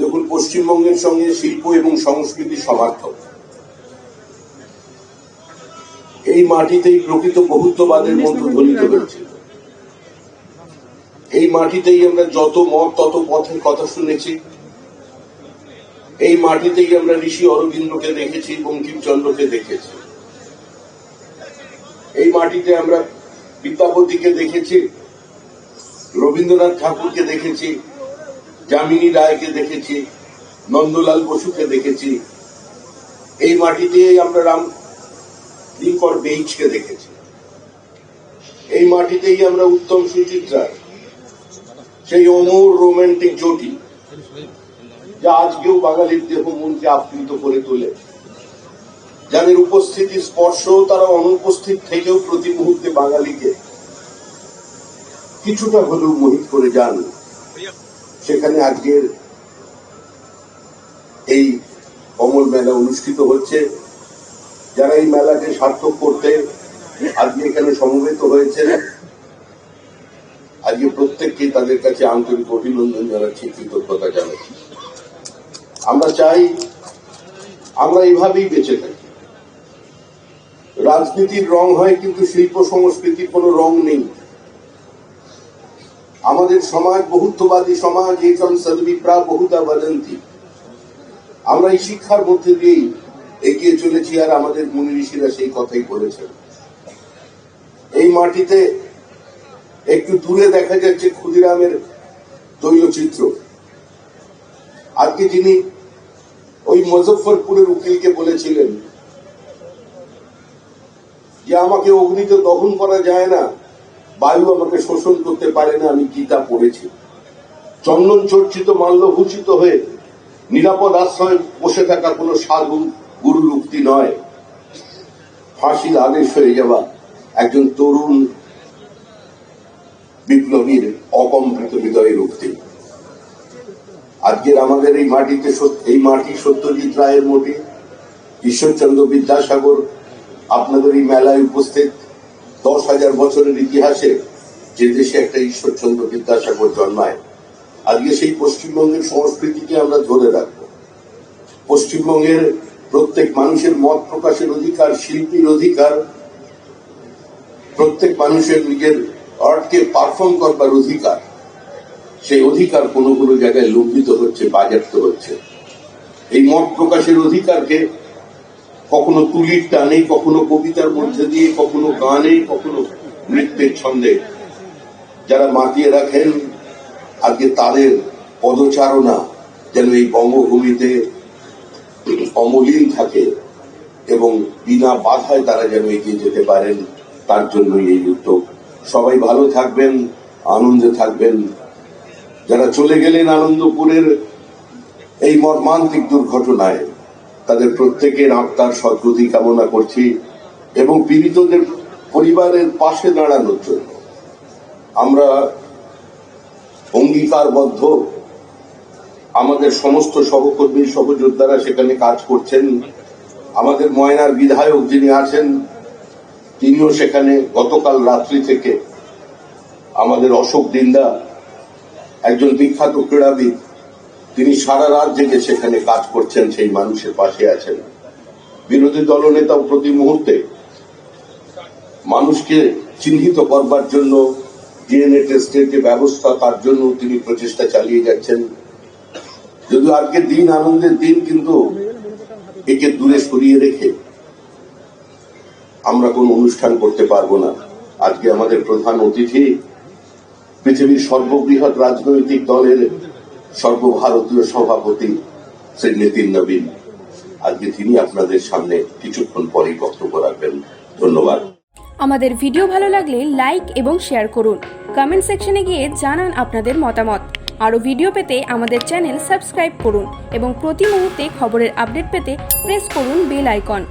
দেখুন পশ্চিমবঙ্গের সঙ্গে শিল্প এবং সংস্কৃতি সমার্থক এই মাটিতেই প্রকৃত বহুত্ববাদের মন্ত্র ধ্বনিত হয়েছিল এই মাটিতেই আমরা যত মত তত পথের কথা শুনেছি। এই মাটিতেই আমরা ঋষি অরবিন্দকে দেখেছি বঙ্কিমচন্দ্রকে দেখেছি। এই মাটিতে আমরা বিদ্যাপতিকে দেখেছি রবীন্দ্রনাথ ঠাকুরকে দেখেছি। যামিনী রায়কে দেখেছি, নন্দলাল বসুকে দেখেছি। এই মাটিতে আমরা রাম লিঙ্কর বেইচকে দেখেছি। এই মাটিতেই আমরা উত্তম সুচিত্রা সেই অমর রোমান্টিক জটি যা আজকেও বাঙালির দেহ মনকে আপ্লুত করে তোলে। যাদের উপস্থিতি স্পর্শ তারা অনুপস্থিত থেকেও প্রতি মুহূর্তে বাঙালিকে কিছুটা হলেও মোহিত করে যান। সেখানে আজকের এই কমল মেলা অনুষ্ঠিত হচ্ছে। যারা এই মেলাকে সার্থক করতে আজকে এখানে সমবেত হয়েছে আজকে প্রত্যেককে তাদের কাছে আন্তরিক অভিনন্দন জানাচ্ছি, কৃতজ্ঞতা জানাচ্ছি। আমরা চাই আমরা এইভাবেই বেঁচে থাকি। রাজনীতির রং হয় কিন্তু শিল্প সংস্কৃতির কোনো রং নেই। আমাদের সমাজ বহুত্ববাদী সমাজ একম সদবিপ্রা বহুতা বদন্তি। আমরা এই শিক্ষার মধ্যে দিয়েই এগিয়ে চলেছি আর আমাদের মুনি ঋষিরা সেই কথাই বলেছেন এই মাটিতে একটু দূরে দেখা যাচ্ছে ক্ষুদিরামের তৈলচিত্র আজকে যিনি ওই মুজফ্ফরপুরের উকিলকে বলেছিলেন যে, আমাকে অগ্নিতে দহন করা যায় না বায়ু আমাকে শোষণ করতে পারে না, আমি গীতা পড়েছি। চন্দন চর্চিত, মাল্যভূষিত হয়ে নিরাপদ আশ্রয়ে বসে থাকা কোনো সাধু গুরু উক্তি নয়। ফাঁসির আদেশ হয়ে যাওয়া একজন তরুণ বিপ্লবীর অকম্পিত হৃদয়ের উক্তি আজকের আমাদের এই মাটিতে এই মাটি সত্যজিৎ রায়ের মোটে ঈশ্বরচন্দ্র বিদ্যাসাগর আপনাদের এই মেলায় উপস্থিত দশ হাজার বছরের ইতিহাসে যে দেশে একটা ঈশ্বরচন্দ্র বিদ্যাসাগর জন্মায়, আজকে সেই পশ্চিমবঙ্গের সংস্কৃতিকে আমরা ধরে রাখব। পশ্চিমবঙ্গের প্রত্যেক মানুষের মত প্রকাশের অধিকার, শিল্পীর অধিকার, প্রত্যেক মানুষের নিজের আর্টকে পারফর্ম করবার অধিকার, সেই অধিকার কোনো কোনো জায়গায় লঙ্ঘিত হচ্ছে বাজাপ্ত হচ্ছে। এই মত প্রকাশের অধিকারকে কখনো তুলির টানে, কখনো কবিতার মধ্যে দিয়ে, কখনো গানে, কখনো নৃত্যের ছন্দে। যারা মাতিয়ে রাখেন আজকে তাদের পদচারণা যেন এই বঙ্গভূমিতে অমলিন থাকে এবং বিনা বাধায় তারা যেন এগিয়ে যেতে পারেন, তার জন্যই এই উদ্যোগ। সবাই ভালো থাকবেন, আনন্দে থাকবেন। যারা চলে গেলেন আনন্দপুরের এই মর্মান্তিক দুর্ঘটনায় তাদের প্রত্যেকের আত্মার সদ্গতি কামনা করছি এবং পীড়িতদের পরিবারের পাশে দাঁড়ানোর জন্য। আমরা অঙ্গীকারবদ্ধ। আমাদের সমস্ত সহকর্মী, সহযোদ্ধারা সেখানে কাজ করছেন। আমাদের ময়নার বিধায়ক যিনি আছেন, তিনিও সেখানে গতকাল রাত্রি থেকে আমাদের অশোক দিন্দা, একজন বিখ্যাত ক্রীড়াবিদ তিনি সারা রাত জেগে সেখানে কাজ করছেন, সেই মানুষের পাশে আছেন। বিরোধী দলনেতাও প্রতি মুহূর্তে মানুষকে চিহ্নিত করবার জন্য, ডিএনএ টেস্টের যে ব্যবস্থা, তার জন্য তিনি প্রচেষ্টা চালিয়ে যাচ্ছেন। যদিও আজকের দিন, আনন্দের দিন, কিন্তু একে দূরে সরিয়ে রেখে আমরা কোন অনুষ্ঠান করতে পারব না। আজকে আমাদের প্রধান অতিথি পৃথিবীর সর্ববৃহৎ রাজনৈতিক দলের সর্বভারতীয় সভাপতি শ্রী নীতিন নবীন। আজকে তিনি আপনাদের সামনে কিছুক্ষণ পরেই বক্তব্য রাখবেন। ধন্যবাদ। আমাদের ভিডিও ভালো লাগলে লাইক এবং শেয়ার করুন। কমেন্ট সেকশনে গিয়ে জানান আপনাদের মতামত। আরও ভিডিও পেতে আমাদের চ্যানেল সাবস্ক্রাইব করুন এবং প্রতি মুহূর্তে খবরের আপডেট পেতে প্রেস করুন বেল আইকন।